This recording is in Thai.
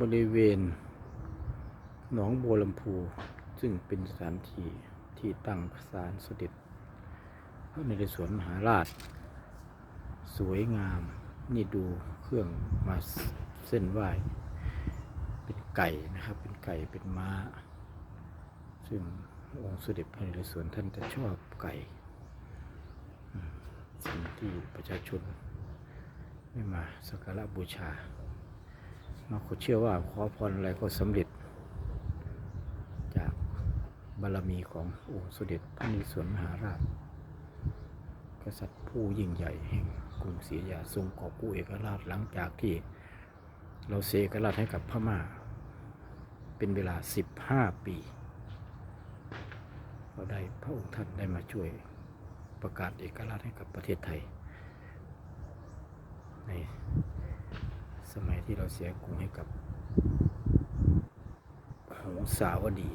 บริเวณหนองบัวลำพู ซึ่งเป็นสถานที่ที่ตั้งศาลสเด็จพระนเรศวรมหาราช สวยงาม นี่ดูเครื่องมาเส้นไหว้ เป็นไก่นะครับ เป็นไก่เป็นม้า ซึ่งองค์สเด็จพระนเรศวรท่านจะชอบไก่สิ่งที่ประชาชนไม่มาสักการะบูชา เราก็เชื่อว่าขอพรอะไรก็สำเร็จ จากบารมีขององค์สมเด็จพระนเรศวรมหาราช กษัตริย์ผู้ยิ่งใหญ่แห่งกรุงศรีอยุธยาทรงกอบกู้เอกราชหลังจากที่เราเสกเอกราชให้กับพม่า เป็นเวลา 15 ปีก็ได้พระองค์ท่านได้มาช่วยประกาศเอกราชให้กับประเทศไทย ใน สมัยที่เราเสียกรุงให้กับหงสาวดี